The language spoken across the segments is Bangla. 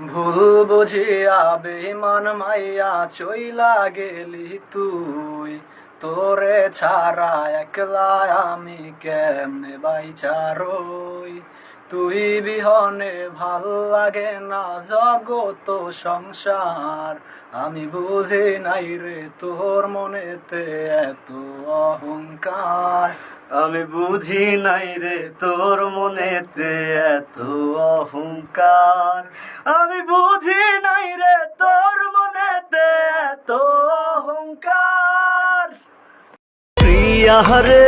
ভুল বুঝিয়া বেমান মাইয়া চইলা গেলি তুই। তোরে ছাড়া একলা আমি কেমনে বাইচারই তুই বিহনে ভালো লাগে না জগত সংসার। আমি বুঝি নাই রে তোর মনেতে এত অহংকার। আমি বুঝি নাই রে তোর মনেতে এত অহংকার। আমি বুঝি নাই রে তোর মনেতে এত অহংকার। প্রিয়া রে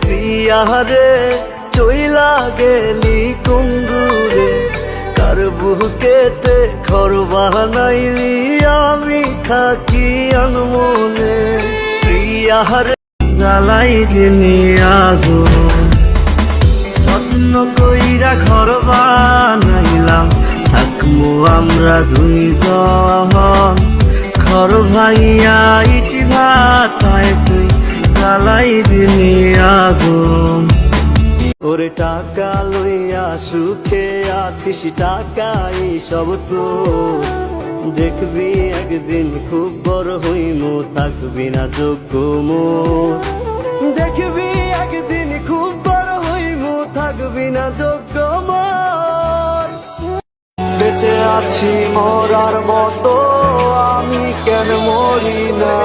প্রিয়া রে চইলা গেলি কুঙ্গুরে, কার বুকেতে ঘর বানাইলি আমি থাকি আনমনে। প্রিয়া রে জ্বালাই দিনি আগুন, যত্ন কইরা ঘর বানাইলাম। থাকব আমরা দুইজন, ঘর ভাইয়া ইটি ভাতায় তুই জ্বালাই দিনি আগুন। ওরে টাকা লইয়া সুখে আছিস টাকাই সব তো। দেখবি একদিন খুব বড় হইমো, থাকবি না যোগ্য দেখবি একদিন খুব বড় হইমু, থাকবি না যোগ্য বেঁচে আছি মরার মতো, আমি কেন মরি না?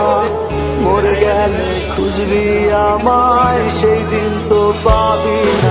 মরে গেলে খুঁজবি আমায়, সেই দিন তো পাবি না।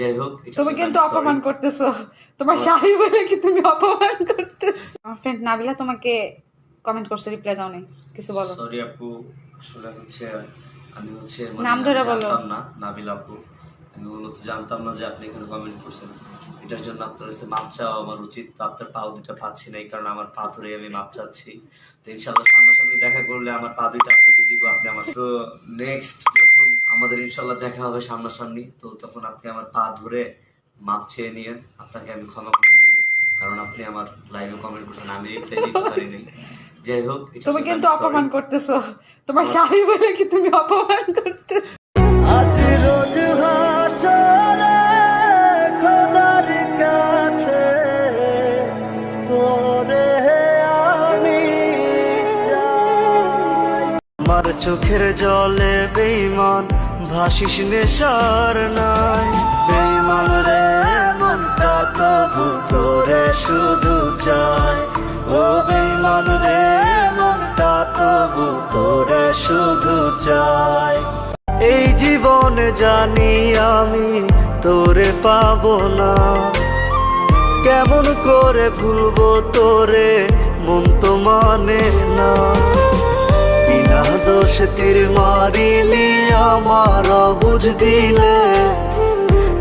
যাই হোক তুমি কিন্তু অপমান করতেছো। তোমার শাড়ি বলে কি তুমি অপমান করতেছো? আমার ফ্রেন্ড নাবিলা তোমাকে কমেন্ট করছে রিপ্লাই দাও নেই কিছু বলো। সরি আপু আসলে হচ্ছে আমি হচ্ছে মানে নাম ধরে বলো। না নাবিল আপু। আমি মূলত জানতাম না যে আপনি এখানে কমেন্ট করছেন। এটার জন্য আপনার কাছে মাপ চাওয়া আমার উচিত তো আপনার পাও দুটা পাচ্ছি না এই কারণে আমার পা ধরে আমি মাপ চাচ্ছি। তো ইনশাল্লাহ সামনাসামনি দেখা করলে আমার পা দুইটা আপনাকে দিব আপনি আমার তো নেক্সট আমাদের ইনশাল্লাহ দেখা হবে সামনাসামনি। তো তখন আপনি আমার পা ধরে মাপ চেয়ে নিয়েন। আপনাকে আমি ক্ষমা করে দিব কারণ আপনি আমার লাইভে কমেন্ট করছেন। আমি রিপ্লাই দিতে পারিনি যাই হোক তুমি কিন্তু অপমান করতেছো। তোমার শাড়ি বলে কি তুমি অপমান করতেছো? চোখের জলে বেইমান ভাসিস নেশার নাই। বেইমান রে, মনটা তবু তোরে শুধু চাই ও বেইমান রে, মনটা তবু তোরে শুধু চাই এই জীবনে জানি আমি, তোরে পাবো না। কেমন করে ভুলবো তোরে, মন তো মানে না। তীর মারিলি আমার বুঝ দিলে।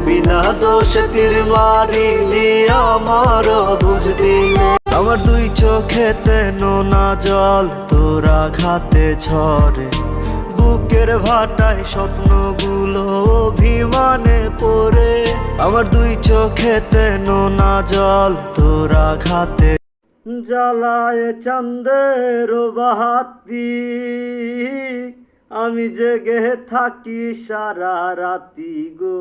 বিনা দোষ তীর মারিলি আমার বুঝ দিলে। আমার দুই চোখেতে নোনা জল, তোরা ঘাতে ঝরে বুকের ভাটায় স্বপ্নগুলো অভিমানে পড়ে। আমার দুই চোখেতে নোনা জল, তোরা ঘাতে জ্বালায় চান্দের বাহাতি। আমি জেগে থাকি সারা রাতি গো।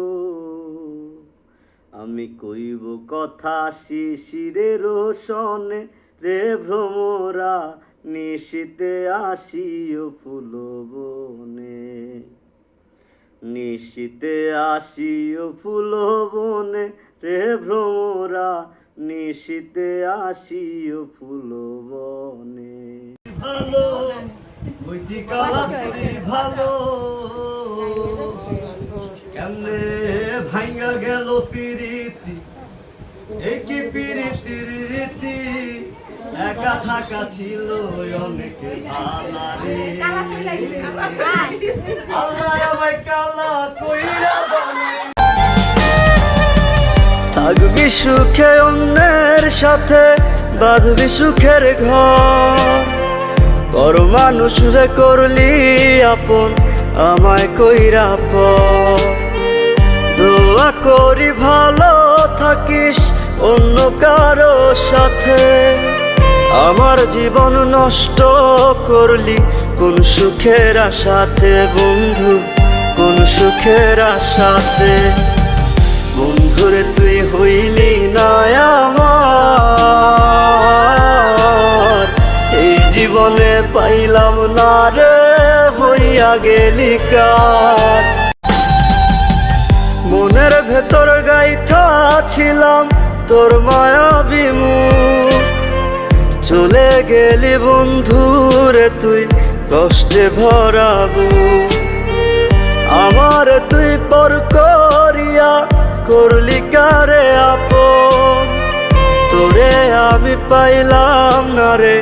আমি কইব কথা শিশিরে রোশনে, রে ভ্রমরা, নিশীতে আসিও ফুল বনে। নিশীতে আসিও ফুল বনে, রে ভ্রমরা নিশীতে আসিও ফুল বনে ভালো বৈদিক ভালো। কেমনে ভাঙ্গা গেল পিরিতি? একই পিরিতির রীতি? একা থাকা ছিল অনেক ভালারে আল্লাহ আমায় কালা কইরা থাকবি সুখে অন্যের সাথে, বাঁধবি সুখের ঘর। পর মানুষ রে করলি আপন, আমায় কইরা পর। দোয়া করি ভালো থাকিস অন্য কারও সাথে। আমার জীবন নষ্ট করলি কোন সুখের আশাতে বন্ধু, কোন সুখের আশাতে। বন্ধুরে তুই হইলি না এই জীবনে পাইলাম না রে, হইয়া গেলি কার। মনের ভেতর গাইথা ছিলাম তোর মায়া বিমুখ চলে গেলি বন্ধুরে তুই, কষ্টে ভরাবু আমার তুই পর করিয়া করলি কারে আপন? তোরে আমি পাইলাম না রে।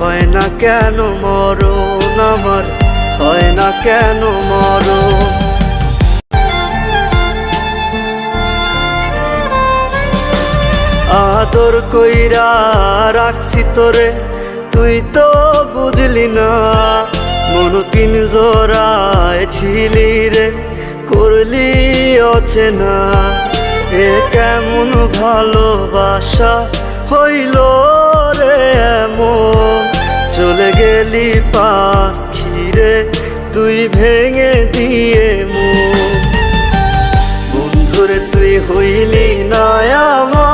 হয় না কেন মরণ আমার? হয় না কেন মরণ? আদর কইরা রাখছি তোরে, তুই তো বুঝলি না। মন পিনজরায় ছিলি রে, করলি অচেনা। এ কেমন ভালোবাসা হইল রে এমন? চলে গেলি পাখি রে তুই ভেঙে দিয়ে বন্ধুরে তুই হইলি না আমার।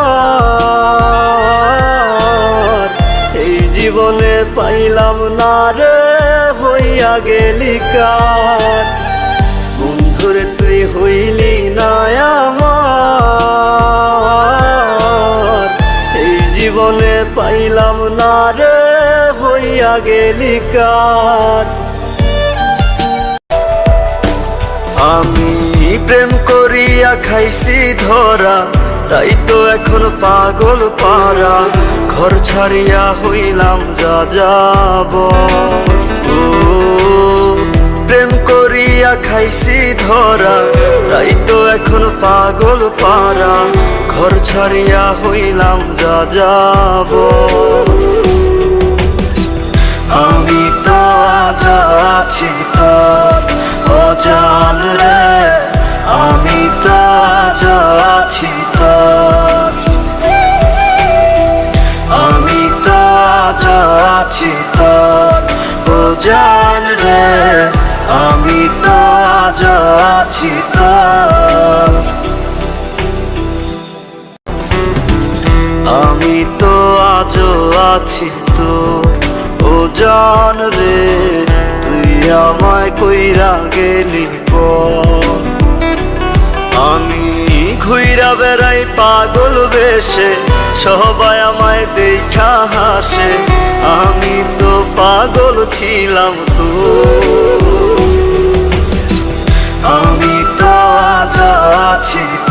এই জীবনে পাইলাম না রে, হইয়া গেলি কার? বন্ধুরে হইলি আমার এই জীবনে পাইলাম না রে, হইয়া গেলি কার? আমি প্রেম করিয়া খাইছি ধরা, তাই তো এখন পাগল পারা। ঘর ছাড়িয়া হইলাম যা যাব ও করিয়া খাইছি ধরা, তাই তো এখন পাগল পারা। ঘর ছাড়িয়া হইলাম যা যাব আমি তো আজ আছি অজান রে, আমি তো আজ আছি তোর। আমি তো আছি তোর অজান রে, আমি আজ আছি আমি তো আজও আছি তোর। ও জান রে, তুই আমায় কইরা গেলি পর। আমি ঘুইরা বেড়াই পাগল বেশে, সবাই আমায় দেখা হাসে। আমি তো পাগল ছিলাম তো আজ আছি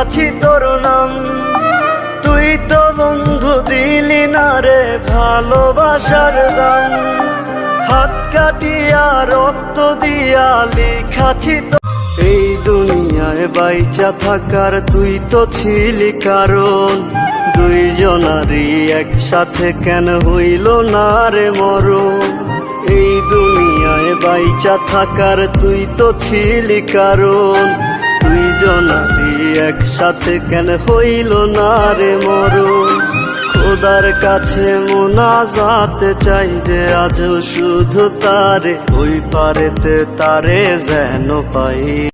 লিখাছি তোর নাম। তুই তো বন্ধু দিলি না রে ভালোবাসার দাম। হাত কাটিয়া রক্ত দিয়া লিখাছি তো। এই দুনিয়ায় বাইচা থাকার তুই তো ছিলি কারণ। দুই দুইজনারই একসাথে কেন হইল না রে মরণ? এই দুনিয়ায় বাইচা থাকার তুই তো ছিলি কারণ। দুইজনারই একসাথে কেন হইল না রে মরণ খোদার কাছে মোনা যাতে চাই যে আজও শুধু তারে, ওই পারেতে তারে যেন পাই।